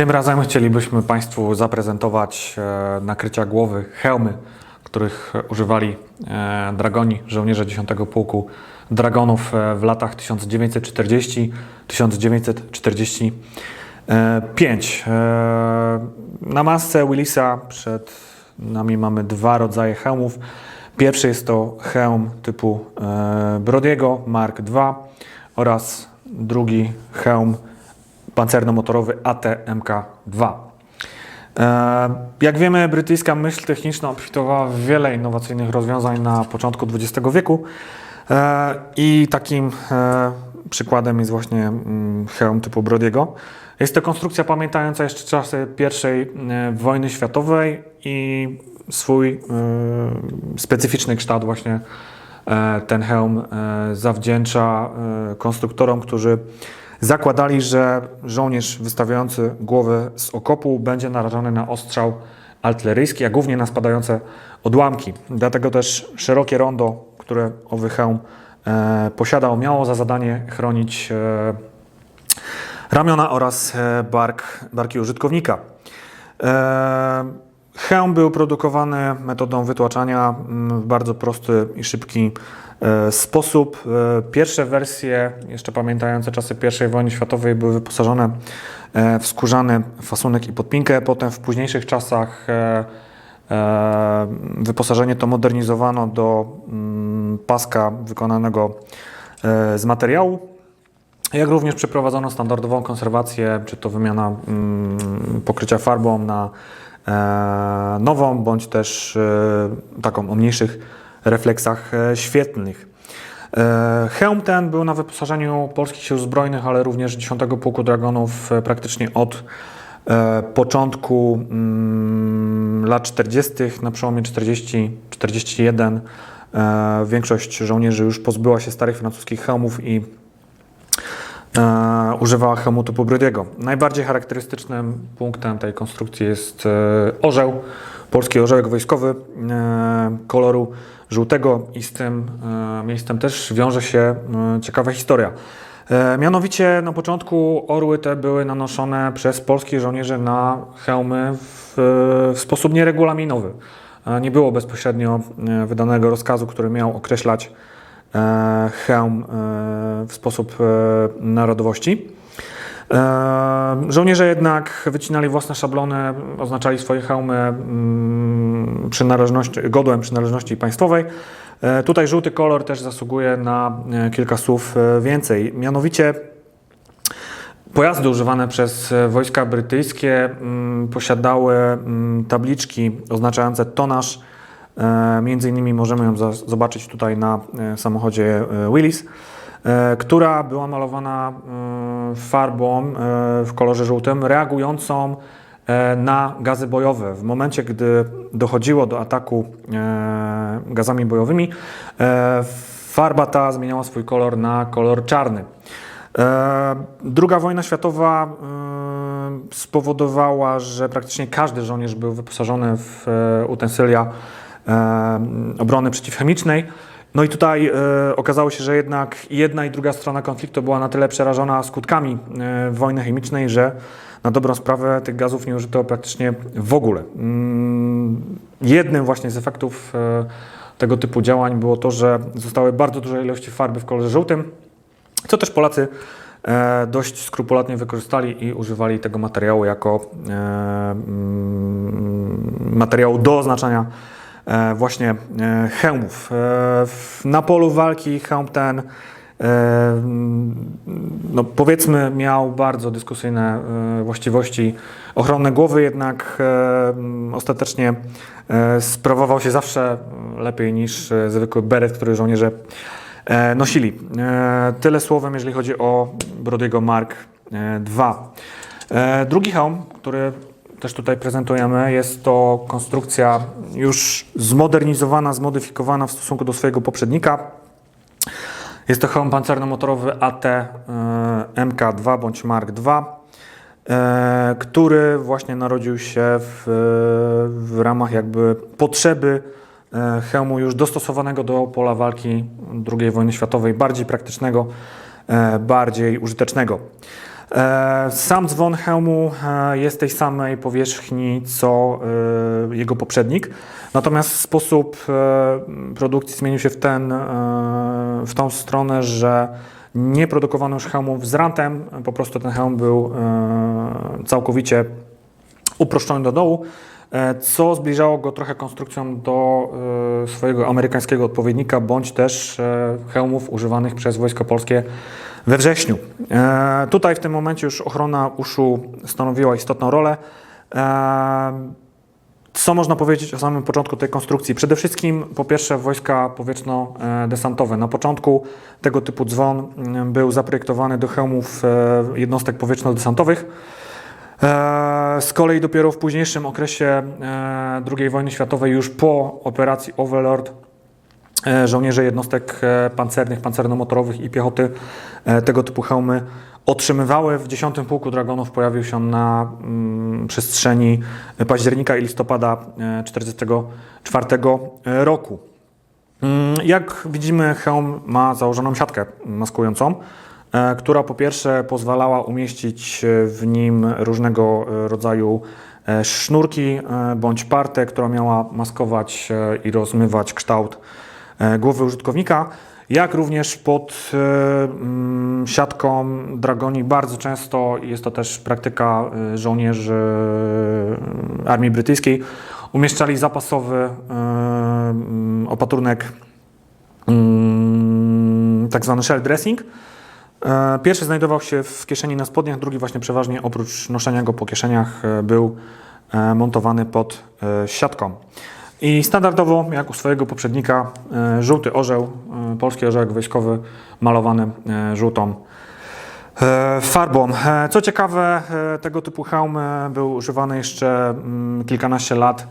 Tym razem chcielibyśmy Państwu zaprezentować e, nakrycia głowy, hełmy, których używali e, dragoni, żołnierze 10 Pułku Dragonów e, w latach 1940-1945. E, Na masce Willisa przed nami mamy dwa rodzaje hełmów. Pierwszy jest to hełm typu Brodiego Mark II oraz drugi hełm pancerno-motorowy AT-MK2. E, Jak wiemy, brytyjska myśl techniczna obfitowała w wiele innowacyjnych rozwiązań na początku XX wieku E, i takim e, przykładem jest właśnie mm, hełm typu Brodiego. Jest to konstrukcja pamiętająca jeszcze czasy I wojny światowej i swój specyficzny kształt właśnie ten hełm zawdzięcza konstruktorom, którzy zakładali, że żołnierz wystawiający głowę z okopu będzie narażony na ostrzał artyleryjski, a głównie na spadające odłamki. Dlatego też szerokie rondo, które owy hełm e, posiadał, miało za zadanie chronić e, ramiona oraz e, bark, barki użytkownika. E, Hełm był produkowany metodą wytłaczania mm, w bardzo prosty i szybki e, sposób. E, Pierwsze wersje, jeszcze pamiętające czasy I wojny światowej, były wyposażone e, w skórzany fasunek i podpinkę. Potem w późniejszych czasach wyposażenie to modernizowano do mm, paska wykonanego z materiału. Jak również przeprowadzono standardową konserwację, czy to wymiana mm, pokrycia farbą na nową, bądź też e, taką o mniejszych refleksach e, świetlnych. E, Hełm ten był na wyposażeniu polskich sił zbrojnych, ale również 10 Pułku Dragonów e, praktycznie od e, początku mm, lat 40., na przełomie 40-41. E, większość żołnierzy już pozbyła się starych francuskich hełmów i e, używała hełmu typu Brodiego. Najbardziej charakterystycznym punktem tej konstrukcji jest e, orzeł, polski orzełek wojskowy e, koloru żółtego i z tym e, miejscem też wiąże się e, ciekawa historia. E, mianowicie na początku orły te były nanoszone przez polskich żołnierzy na hełmy w, w sposób nieregulaminowy. E, Nie było bezpośrednio e, wydanego rozkazu, który miał określać e, hełm e, w sposób e, narodowości. E, Żołnierze jednak wycinali własne szablony, oznaczali swoje hełmy mm, przynależności, godłem przynależności państwowej. E, Tutaj żółty kolor też zasługuje na e, kilka słów e, więcej. Mianowicie Pojazdy używane przez e, wojska brytyjskie mm, posiadały mm, tabliczki oznaczające tonaż. E, Między innymi możemy ją zobaczyć tutaj na e, samochodzie e, Willys, która była malowana farbą w kolorze żółtym, reagującą na gazy bojowe. W momencie, gdy dochodziło do ataku gazami bojowymi, farba ta zmieniała swój kolor na kolor czarny. Druga wojna światowa spowodowała, że praktycznie każdy żołnierz był wyposażony w utensylia obrony przeciwchemicznej. No i tutaj e, okazało się, że jednak jedna i druga strona konfliktu była na tyle przerażona skutkami e, wojny chemicznej, że na dobrą sprawę tych gazów nie użyto praktycznie w ogóle. Mm, Jednym właśnie z efektów e, tego typu działań było to, że zostały bardzo duże ilości farby w kolorze żółtym, co też Polacy dość skrupulatnie wykorzystali i używali tego materiału jako mm, materiału do oznaczania właśnie e, hełmów. E, Na polu walki hełm ten e, mm, no powiedzmy miał bardzo dyskusyjne e, właściwości ochronne głowy, jednak e, mm, ostatecznie e, sprawował się zawsze lepiej niż e, zwykły beret, który żołnierze e, nosili. E, Tyle słowem, jeżeli chodzi o Brodiego Mark e, II. E, Drugi hełm, który też tutaj prezentujemy, jest to konstrukcja już zmodernizowana, zmodyfikowana w stosunku do swojego poprzednika. Jest to hełm pancerno-motorowy AT e, MK2 bądź Mark II, e, który właśnie narodził się w, w ramach jakby potrzeby e, hełmu już dostosowanego do pola walki II wojny światowej, bardziej praktycznego, bardziej użytecznego. E, Sam dzwon hełmu e, jest tej samej powierzchni co e, jego poprzednik, natomiast sposób produkcji zmienił się w, ten, w tą stronę, że nie produkowano już hełmów z rantem, po prostu ten hełm był całkowicie uproszczony do dołu, co zbliżało go trochę konstrukcją do e, swojego amerykańskiego odpowiednika, bądź też e, hełmów używanych przez Wojsko Polskie we wrześniu. E, Tutaj w tym momencie już ochrona uszu stanowiła istotną rolę. E, Co można powiedzieć o samym początku tej konstrukcji? Przede wszystkim, po pierwsze, wojska powietrzno-desantowe. Na początku tego typu dzwon mm, był zaprojektowany do hełmów e, jednostek powietrzno-desantowych. E, Z kolei dopiero w późniejszym okresie e, II wojny światowej, już po operacji Overlord, e, żołnierze jednostek pancernych, pancerno-motorowych i piechoty tego typu hełmy otrzymywały. W 10 Pułku Dragonów pojawił się na mm, przestrzeni października i listopada 1944 roku. Mm, Jak widzimy, hełm ma założoną siatkę maskującą, która po pierwsze pozwalała umieścić e, w nim różnego e, rodzaju e, sznurki e, bądź partę, która miała maskować e, i rozmywać kształt e, głowy użytkownika, jak również pod e, mm, siatką dragoni bardzo często jest to też praktyka e, żołnierzy e, armii brytyjskiej, umieszczali zapasowy e, mm, opatrunek mm, tak zwany shell dressing. E, Pierwszy znajdował się w kieszeni na spodniach, drugi właśnie przeważnie oprócz noszenia go po kieszeniach e, był e, montowany pod siatką. I standardowo, jak u swojego poprzednika, żółty orzeł, polski orzełek wojskowy malowany żółtą farbą. Co ciekawe, tego typu hełm był używany jeszcze mm, kilkanaście lat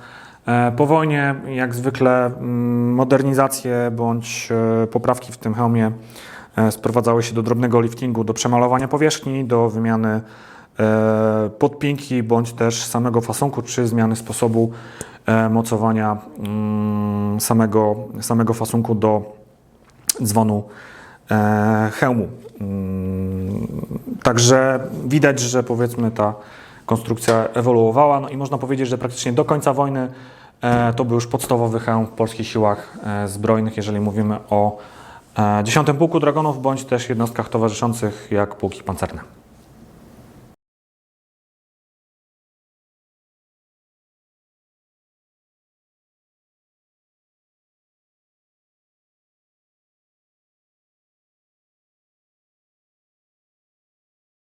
po wojnie. Jak zwykle mm, modernizacje bądź poprawki w tym hełmie sprowadzały się do drobnego liftingu, do przemalowania powierzchni, do wymiany e, podpinki bądź też samego fasunku, czy zmiany sposobu e, mocowania mm, samego, samego fasunku do dzwonu e, hełmu. Mm, Także widać, że powiedzmy ta konstrukcja ewoluowała no i można powiedzieć, że praktycznie do końca wojny e, to był już podstawowy hełm w polskich siłach e, zbrojnych, jeżeli mówimy o e, 10 Pułku Dragonów bądź też jednostkach towarzyszących jak pułki pancerne.